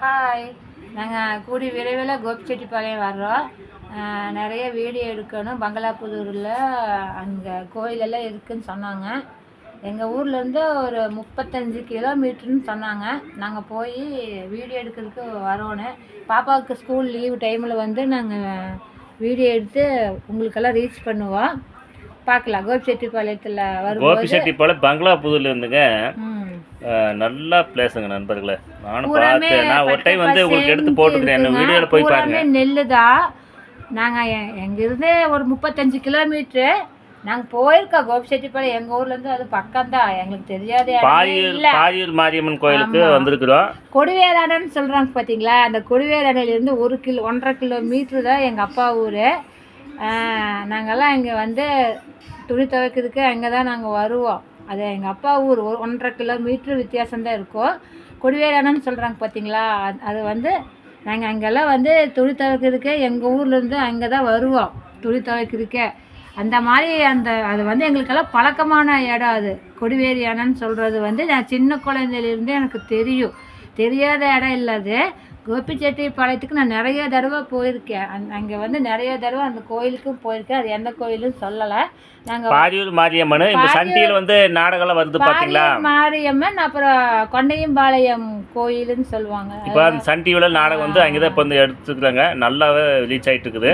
Hi நாங்கள் கூடி விரைவில் கோபிச்செட்டிப்பாளையம் வர்றோம். நிறைய வீடியோ எடுக்கணும். பங்களாபுதூரில் அங்கே கோயிலெல்லாம் இருக்குன்னு சொன்னாங்க. எங்கள் ஊர்லேருந்து ஒரு முப்பத்தஞ்சு கிலோமீட்டர்னு சொன்னாங்க. நாங்கள் போய் வீடியோ எடுக்கிறதுக்கு வரோன்னு. பாப்பாவுக்கு ஸ்கூல் லீவு டைமில் வந்து நாங்கள் வீடியோ எடுத்து உங்களுக்கெல்லாம் ரீச் பண்ணுவோம். பார்க்கலாம். கோபிச்செட்டிப்பாளையத்தில் வரும்போது கோபிச்செட்டிப்பாளையம் இருந்துங்க. ம். அஹ், நல்ல பிளேஸுங்க நண்பர்களே. நானும் பார்த்தேன். நான் ஒரு டைம் வந்து உங்களுக்கு எடுத்து போட்டுக்கிறேன் என்ன வீடியோவில் போய் பாருங்க. நெல்லு தான் நாங்கள் எங்கிருந்து ஒரு முப்பத்தஞ்சு கிலோமீட்ரு. நாங்கள் போயிருக்கோம். கோபிச்செட்டிப்பாளையம் எங்கள் ஊர்லேருந்து அது பக்கம்தான் எங்களுக்கு தெரியாத. பாரியூர் பாரியூர் மாரியம்மன் கோயிலுக்கு வந்திருக்கிறோம். கொடிவேராடன்னு சொல்கிறாங்க பார்த்தீங்களா அந்த கொடிவேராடையிலேருந்து ஒரு கிலோ ஒன்றரை கிலோமீட்ரு தான் எங்கள் அப்பா ஊர். நாங்கள்லாம் இங்கே வந்து துணி துவைக்கிறதுக்கு அங்கே தான் நாங்கள் வருவோம். அது எங்கள் அப்பா ஊர் ஒரு ஒன்றரை கிலோமீட்ரு வித்தியாசம்தான் இருக்கும். கொடிவேராடன்னு சொல்கிறாங்க பார்த்தீங்களா அது அது வந்து நாங்கள் அங்கெல்லாம் வந்து துணி துவைக்கிறதுக்கு எங்கள் ஊர்லேருந்து அங்கே தான் வருவோம். துணி துவைக்கிறதுக்கே. அந்த மாதிரி அந்த அது வந்து எங்களுக்கெல்லாம் பழக்கமான இடம் அது. கொடிவேரி அணன்னு சொல்கிறது வந்து நான் சின்ன குழந்தையிலேருந்தே எனக்கு தெரியும். தெரியாத இடம் இல்லை அது. கோபிச்செட்டிப்பாளையத்துக்கு நான் நிறைய தடவை போயிருக்கேன். அந் அங்கே வந்து நிறைய தடவை அந்த கோயிலுக்கும் போயிருக்கேன். அது எந்த கோயிலுன்னு சொல்லலை. நாங்கள் பாரியூர் மாரியம்மன் இந்த சண்டியில் வந்து நாடகம்லாம் வருது பார்த்தீங்களா மாரியம்மன் அப்புறம் கொண்டையம்பாளையம் கோயிலுன்னு சொல்லுவாங்க. இப்போ அந்த சன் டிவியில் நாடகம் வந்து அங்கே தான் இப்போ வந்து எடுத்துக்கிறாங்க நல்லாவே ரீச் ஆகிட்டு இருக்குது.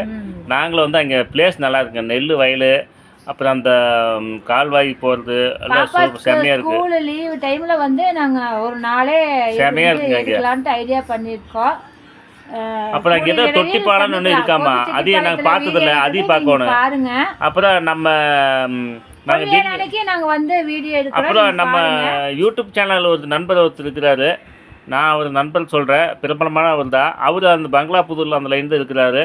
நாங்களும் வந்து அங்கே பிளேஸ் நல்லா இருக்குங்க. நெல் வயல் அப்புறம் அந்த கால்வாய் போகிறது எல்லாம் செம்மையாக இருக்குது ஸ்கூல் லீவு டைம்ல வந்து நாங்க ஒரு நாளே செமையா இருந்து இருக்குங்க. எடுக்கலான்ட்டு ஐடியா பண்ணியிருக்கோம் அப்புறம் அங்கே ஏதோ தொட்டி பாலம்னு ஒன்று. இருக்காமா? அதையும் நாங்கள் பார்த்ததில்ல. அதையும் பார்க்கணும். பாருங்க. அப்புறம் நம்ம நாங்கள் பொங்கல் அன்னைக்கு நாங்க வந்து வீடியோ எடுக்கிறோம். அப்புறம் நம்ம. யூடியூப் சேனலில் ஒரு நண்பர் ஒருத்தர் இருக்கிறாரு. நான் ஒரு நண்பர் சொல்கிறேன் பிரபலமான அவர் தான் அவர் அந்த பங்களாபுதூரில் அந்த லைன் தான் இருக்கிறாரு.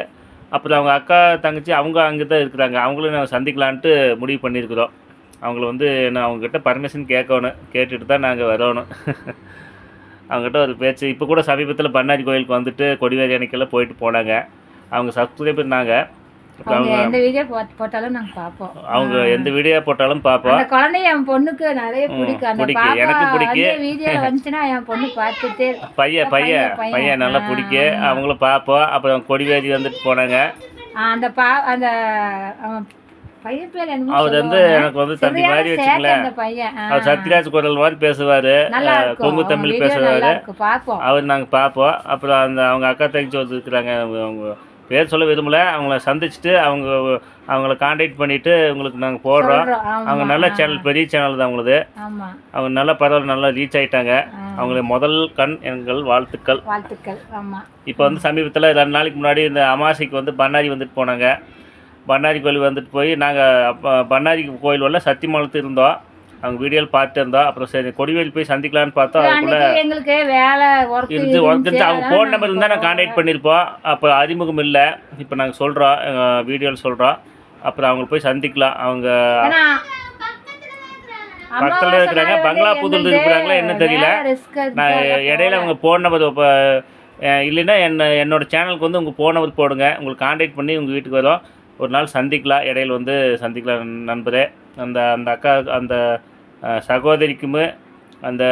அப்புறம் அவங்க அக்கா தங்கச்சி அவங்க அங்கே தான் இருக்கிறாங்க. அவங்களும் நாங்கள் சந்திக்கலான்ட்டு முடிவு பண்ணியிருக்கிறோம். அவங்கள வந்து நான் அவங்கக்கிட்ட பர்மிஷன் கேட்கணும். கேட்டுட்டு தான் நாங்கள் வரணும். அவங்ககிட்ட ஒரு பேச்சு. இப்போ கூட சமீபத்தில் பண்ணாரி கோயிலுக்கு வந்துட்டு கொடிவேரி அணைக்கெல்லாம் போயிட்டு போனாங்க. அவங்க சப்ஸ்கிரைபர் நாங்கள் அவங்க எந்த வீடியோ போட்டாலும் நாங்க பார்ப்போம் அவங்க எந்த வீடியோ போட்டாலும் பார்ப்போம் அந்த குழந்தை என் பொண்ணுக்கு நிறைய பிடிக்கும். அந்த பிடிக்கும். எனக்கு பிடிக்கும். வீடியோ வந்துச்சுன்னா என் பொண்ணு பார்த்துட்டே பையன் பையன். பையன், நல்லா பிடிக்கும் அவங்களும் பார்ப்போம் அப்புறம் கொடிவேரி வந்துட்டு போனாங்க. அந்த பா அந்த அவர் வந்து. எனக்கு வந்து தம்பி மாதிரி வச்சுங்களேன். அவர் சத்யராஜ் குரல் மாதிரி பேசுவார். கொங்கு தமிழ் பேசுவார். அவர் நாங்கள் பார்ப்போம் அப்புறம் அந்த அவங்க அக்கா தங்கச்சி ஒருத்தர் இருக்கிறாங்க. அவங்க பேர் சொல்ல விரும்பல. அவங்கள சந்திச்சுட்டு அவங்க அவங்கள காண்டாக்ட் பண்ணிவிட்டு உங்களுக்கு நாங்கள் போடுறோம். அவங்க நல்ல சேனல் பெரிய சேனல் தான் அவங்களது. அவங்க நல்லா பரவாயில்ல நல்லா ரீச் ஆயிட்டாங்க. ஆ. அவங்களுக்கு முதல் கண் எங்கள் வாழ்த்துக்கள். வாழ்த்துக்கள். ஆமா. இப்போ வந்து சமீபத்தில் ரெண்டு நாளைக்கு முன்னாடி இந்த அமாவாசைக்கு வந்து பண்ணாரி வந்துட்டு போனாங்க. பண்ணாரி கோயில் வந்துட்டு போய் நாங்கள் அப்போ பண்ணாரி கோயில் உள்ள சத்தியமலத்து இருந்தோம். அவங்க வீடியோவில் பார்த்துட்டு இருந்தோம் அப்புறம் சரி கொடிவேல் போய் சந்திக்கலான்னு பார்த்தோம் அதுக்குள்ளே எங்களுக்கு வேலை ஒர்க் இருந்து ஒருத்தர் அவங்க ஃபோன் நம்பர் இருந்தால் நான் காண்டாக்ட் பண்ணியிருப்போம் அப்போ அறிமுகம் இல்லை. இப்போ நாங்கள் சொல்கிறோம் வீடியோவில் சொல்கிறோம் அப்புறம் அவங்க போய் சந்திக்கலாம். அவங்க பக்கத்துல இருக்கிறாங்க, பங்களாபுதூர்ல இருக்கிறாங்களா என்ன தெரியல. நான் இடையில அவங்க ஃபோன் நம்பர் இப்போ இல்லைன்னா என்ன என்னோட சேனலுக்கு வந்து உங்கள் ஃபோன் நம்பர் போடுங்க. உங்களுக்கு காண்டாக்ட் பண்ணி உங்கள் வீட்டுக்கு வரோம். ஒரு நாள் சந்திக்கலாம். இடையில வந்து சந்திக்கலாம் நண்பரே. அந்த அந்த அக்கா அந்த சகோதரிக்குமே அந்த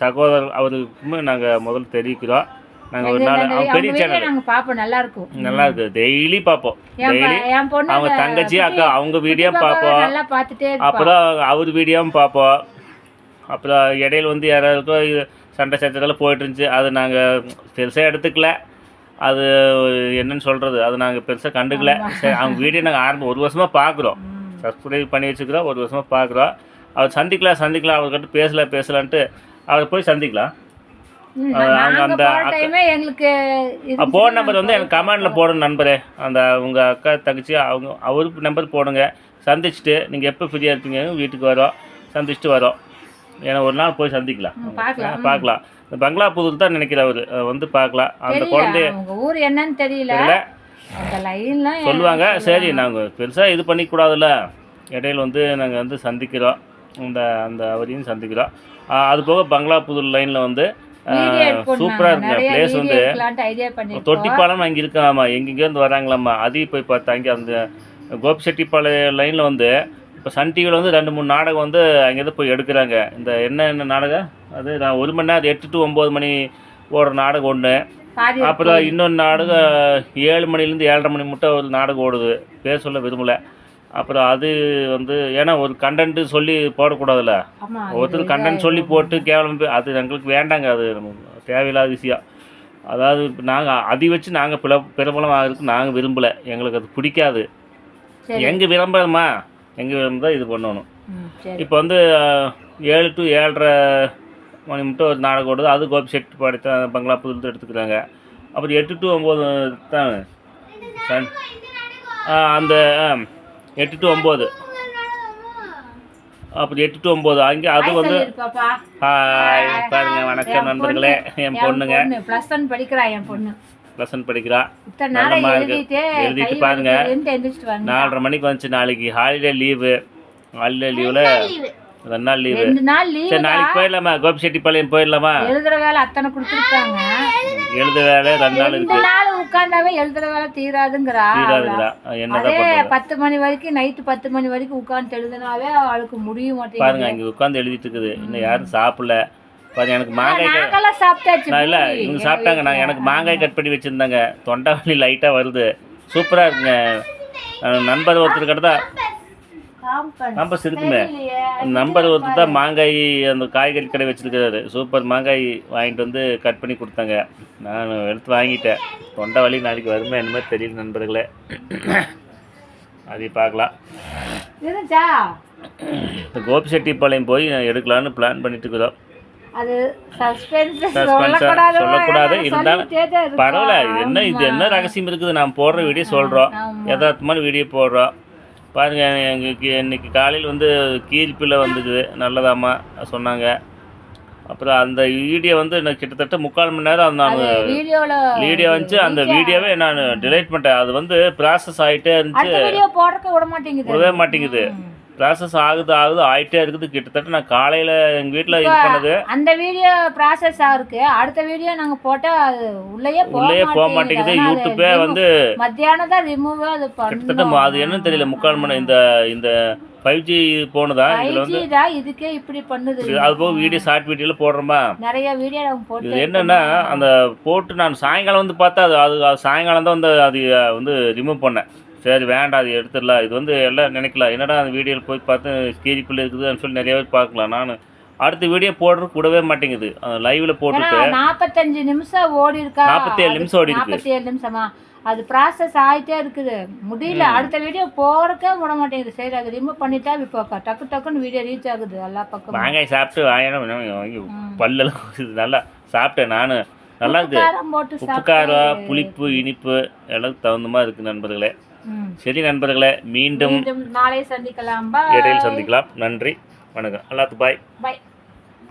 சகோதரர் அவருக்குமே நாங்கள் முதல்ல தெரிவிக்கிறோம். நாங்கள் ஒரு நாள் அவங்க பெரிய சேனல் நாங்க பாப்போம் நல்லா இருக்கும். நல்லா இருக்குது டெய்லி பார்ப்போம். டெய்லி அவங்க தங்கச்சி அக்கா அவங்க வீடியோ பார்ப்போம். நல்லா பார்த்துட்டே இருப்பா. அப்புறம் அவர் வீடியோவும் பார்ப்போம். அப்புறம் இடையில வந்து யாராருக்கோ இது சண்டை சச்சரவில் போயிட்டு இருந்துச்சு. அது நாங்கள் பெருசாக எடுத்துக்கல. அது என்னன்னு சொல்கிறது அது நாங்கள் பெருசாக கண்டுக்கல. சரி அவங்க வீடியோ நாங்கள் ஆரம்பம் ஒரு வருஷமாக பார்க்குறோம். சப்ஸ்கிரைப் பண்ணி வச்சுக்கிறோம். ஒரு வருஷமாக பார்க்குறோம் அவர் சந்திக்கலாம் சந்திக்கலாம் அவர்கிட்ட பேசல பேசலான்ட்டு அவர் போய் சந்திக்கலாம். அவங்க அந்த எங்களுக்கு ஃபோன் நம்பர் வந்து எனக்கு கமெண்டில் போடணும் நண்பரே. அந்த உங்கள் அக்கா தங்கச்சி அவங்க அவருக்கு நம்பர் போடுங்க. சந்திச்சுட்டு நீங்கள் எப்போ ஃப்ரீயாக இருப்பீங்க வீட்டுக்கு வரோம். சந்திச்சுட்டு வரோம். ஏன்னா ஒரு நாள் போய் சந்திக்கலாம். பார்க்கலாம். இந்த பங்களாபுதூர் தான் நினைக்கிறேன் அவர். வந்து பார்க்கலாம் அந்த குழந்தைய ஊர் என்னன்னு தெரியல. சொல்லுவாங்க. சரி நாங்கள் பெருசாக இது பண்ணிக்கூடாதுல்ல. இடையில வந்து நாங்கள் வந்து சந்திக்கிறோம். இந்த அந்த அவரையும் சந்திக்கிறோம். அது போக பங்களாபுதூர் லைனில் வந்து சூப்பராக இருக்குங்க. பிளேஸ் வந்து தொட்டிப்பாலம் அங்கே இருக்காமா எங்கெங்கேருந்து வராங்களாம்மா. அதையும் போய் பார்த்தா அங்கே அந்த கோபிச்செட்டிப்பாளையம் லைனில் வந்து இப்போ சன் டிவியில் வந்து ரெண்டு மூணு நாடகம் வந்து அங்கேருந்து போய் எடுக்கிறாங்க. இந்த என்ன என்ன நாடகம்? அது நான் ஒரு மணி நேரம் எட்டு டு ஒம்பது மணி ஓடுற நாடகம் ஒன்று அப்புறம் இன்னொரு நாடகம் ஏழு மணிலேருந்து ஏழரை மணி மட்டும் ஒரு நாடகம் ஓடுது. பேர் சொல்ல விரும்பலை. அப்புறம் அது வந்து ஏன்னா ஒரு கண்டென்ட்டு சொல்லி போடக்கூடாதுல்ல. ஒருத்தர் கண்டென்ட் சொல்லி போட்டு கேவலம் அது எங்களுக்கு வேண்டாங்க அது நமக்கு தேவையில்லாத விஷயம். அதாவது நாங்கள் அதை வச்சு நாங்கள் பிற பிரபலம் ஆகிறதுக்கு நாங்கள் விரும்பலை. எங்களுக்கு அது பிடிக்காது. எங்கள் விளம்பரமா? எங்கள் விளம்பரம் இது பண்ணணும். இப்போ வந்து ஏழு டு ஏழரை மணி மட்டும் ஒரு நாடகம் ஓடுது. அது கோபி செட் பாடித்த பங்களா புதுல எடுத்துக்கிறாங்க. அப்புறம் எட்டு டு ஒம்பது தான். அந்த ஆ, எட்டு டு ஒம்பது. அப்புறம் எட்டு டு ஒம்பது. அங்கே அது வந்து ஹாய் பாருங்க வணக்கம் நண்பர்களே. என் பொண்ணுங்க. ப்ளஸ் ஒன் படிக்கிறா என் பொண்ணு. படிக்கிறா. நாளை நல்லமா இருக்கு. எழுதிட்டு பாருங்க. நாலரை மணிக்கு வந்துச்சு நாளைக்கு. ஹாலிடே லீவு ஹாலிடே லீவில் ரெண்டு நாள் லீவு ரெண்டு நாள் லீவ் சரி நாளைக்கு போயிடலாமா? கோபிச்செட்டிப்பாளையம் போயிடலாமா? எழுதுற வேலை அத்தனை கொடுத்துருக்காங்க. எழுத வேலை. ரெண்டு நாள் ரெண்டு இருக்கு. நாள் உட்கார்ந்தாவே எழுதுற வேலை தீராதுங்கிறா. தீராதுங்களா என்னதான் பத்து மணி வரைக்கும் நைட்டு பத்து மணி வரைக்கும் உட்கார்ந்து எழுதுனாவே அவளுக்கு முடிய பாருங்க மாட்டேங்குது இங்கே உட்காந்து எழுதிட்டு இருக்குது. இன்னும் யாரும் சாப்பிடல. பாருங்க எனக்கு மாங்காய் சாப்பிட்டாச்சு நான் இல்லை. இவங்க சாப்பிட்டாங்க. நான் எனக்கு மாங்காய் கட் பண்ணி வச்சுருந்தாங்க. தொண்டை வலி லைட்டாக வருது. சூப்பராக இருக்குங்க. நண்பர் ஒருத்தர் கிட்ட தான். காம்பஸ் இருக்குமே. நம்பர் ஒருத்தர் தான் மாங்காய் அந்த காய்கறி கடை வச்சிருக்காரு சூப்பர் மாங்காய் வாங்கிட்டு வந்து கட் பண்ணி கொடுத்தாங்க. நான் எடுத்து வாங்கிட்டேன். தொண்டை வலி நாளைக்கு வருமே என்னமோ தெரியல நண்பர்களே. அதை பார்க்கலாம். இந்த கோபிச்செட்டிப்பாளையம் போய் எடுக்கலான்னு பிளான் பண்ணிட்டு இருக்கிறோம். சொல்லக்கூடாது. இருந்தாலும். பரவாயில்ல. என்ன இது என்ன ரகசியம் இருக்குது? நான் போடுற வீடியோ சொல்கிறோம். யதார்த்தமான வீடியோ போடுறோம். பாருங்க எங்களுக்கு இன்னைக்கு காலையில் வந்து கீழ்ப்பிள்ளை வந்துக்குது நல்லதாம்மா சொன்னாங்க. அப்புறம் அந்த வீடியோ வந்து எனக்கு கிட்டத்தட்ட முக்கால் மணி நேரம் நான் வீடியோ வந்துச்சு. அந்த வீடியோவே நான் டிலைட் பண்ணிட்டேன். அது வந்து ப்ராசஸ் ஆகிட்டே இருந்துச்சு. விடவே மாட்டேங்குது. ப்ராசஸ் ஆகுது ஆகுது ஆகிட்டே இருக்குது. கிட்டத்தட்ட நான் காலையில் எங்கள் வீட்டில் இது பண்ணது. அந்த வீடியோ ப்ராசஸ் ஆயிருக்கு அடுத்த வீடியோ நாங்க போட்டா அது உள்ளேயே உள்ளே போக மாட்டேங்குது. யூடியூப்பே வந்து மத்தியானம் தான் ரிமூவ் அது கிட்டத்தட்ட அது என்னன்னு தெரியல. முக்கால் மணி இந்த இந்த ஃபைவ் ஜி போனதா? இதில் வந்து 5G தான் இதுக்கே இப்படி பண்ணுது. அது போக வீடியோ ஷார்ட் வீடியோவில் போடுறோமா? நிறைய வீடியோ நாங்க போட்டு இது என்னன்னா அந்த போட்டு நான் சாயங்காலம் வந்து பார்த்தா அது அது சாயங்காலம் தான் வந்து அது வந்து ரிமூவ் பண்ணேன். சரி வேண்டாம் அது எடுத்துடலாம். இது வந்து எல்லாம் நினைக்கலாம். என்னடா அந்த வீடியோவில் போய் பார்த்து கீரிக்குள்ளே இருக்குதுன்னு சொல்லி நிறைய பேர் பார்க்கலாம். நான் அடுத்த வீடியோ போடுறதுக்கு விடவே மாட்டேங்குது. அந்த லைவில் போட்டுட்டு நாற்பத்தஞ்சு நிமிஷம் ஓடி இருக்கா? 47 நிமிஷம் ஓடி இருக்கு. நாற்பத்தி ஏழு நிமிஷமா? அது ப்ராசஸ் ஆயிட்டே இருக்குது. முடியல. அடுத்த வீடியோ போறக்கே விட மாட்டேங்குது. சரி அது ரிமூவ் பண்ணிட்டா இப்போ டக்கு டக்குன்னு வீடியோ ரீச் ஆகுது. எல்லா பக்கமும். மாங்காய் சாப்பிட்டு வாங்கினா வாங்கி பல்லெல்லாம் நல்லா சாப்பிட்டேன் நான். நல்லா இருக்கு. உப்பு காரம் புளிப்பு இனிப்பு எல்லாம் தகுந்த மாதிரி இருக்குது நண்பர்களே. சரி நண்பர்களே மீண்டும் நாளை சந்திக்கலாம். இடையில் சந்திக்கலாம். நன்றி வணக்கம். அல்லாத்து பாய். பை